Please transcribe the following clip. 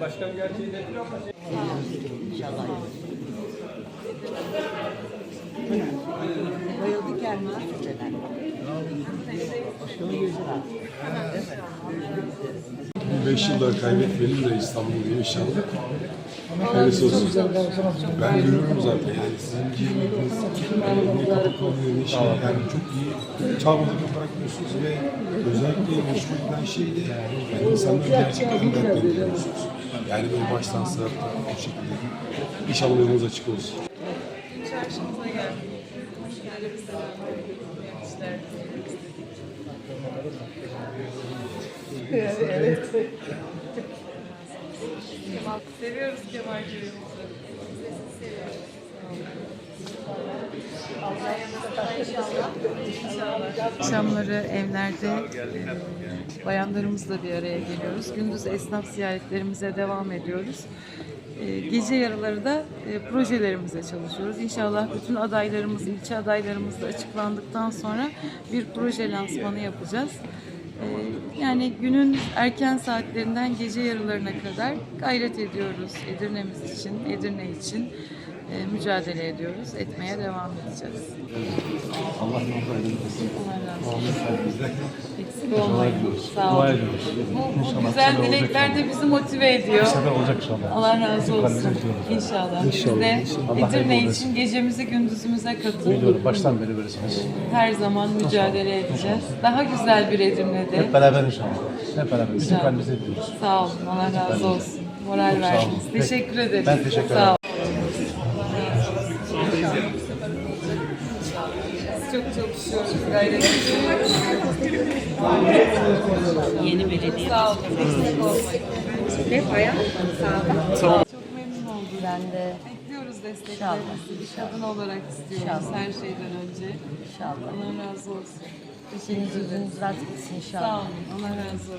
Başkan gerçeği de İnşallah. Bayıldı kendisi Türkçeden. Başkanı gözüne. Bu beş yılda kaybetmeyelim de İstanbul'u inşallah. Hayırlısı olsun. Ben görüyorum zaten yani sizin ciğeriniz, ne kapı kalıyor, ne şey yani çok iyi çabuk bırakıyorsunuz ve özellikle hoşuma giden şey de yani insanları gerçekten dertlendiriyorsunuz. Yani böyle baştan sınıfta bu şekilde. İnşallah yolunuz açık olsun. Çarşımıza geldik. Hoş geldiniz. Evet. Kemal, seviyoruz Kemal Gürümüzü. Akşamları evlerde e, bayanlarımızla bir araya geliyoruz. Gündüz esnaf ziyaretlerimize devam ediyoruz. E, Gece yarıları da e, projelerimize çalışıyoruz. İnşallah bütün adaylarımız, ilçe adaylarımız da açıklandıktan sonra bir proje lansmanı yapacağız. E, Yani günün erken saatlerinden gece yarılarına kadar gayret ediyoruz Edirne'miz için, Edirne için e, mücadele ediyoruz, etmeye devam edeceğiz. Allah razı olsun. Eksik olmayın. Sağ olun. Bu, bu güzel dilekler de bizi motive ediyor. sefer olacak inşallah. Allah razı olsun. İnşallah. Biz de Edirne için gecemizi gündüzümüze katıldık. Biliyorum baştan beri böylesiniz. Her zaman mücadele edeceğiz. Daha güzel bir Edirne'de. Hep beraber inşallah. Hep beraber. Bizim İnşallah. kalbimize diyoruz. Sağ olun. Allah razı olsun. Moral verdiniz. Teşekkür ederim. Ben teşekkür Sağ olun. Çok çalışıyoruz, gayret ediyoruz. Yeni belediye. Sağ olun. Eksik olmayın. Ne bayan? Sağ olun. Çok memnun oldum. Ben de Bekliyoruz İnşallah. desteklerinizi. Bir kadın olarak istiyoruz İnşallah. her şeyden önce. inşallah. Allah razı olsun. Senin yüzünüz artık gitsin Sağ inşallah. olun. Allah razı olsun.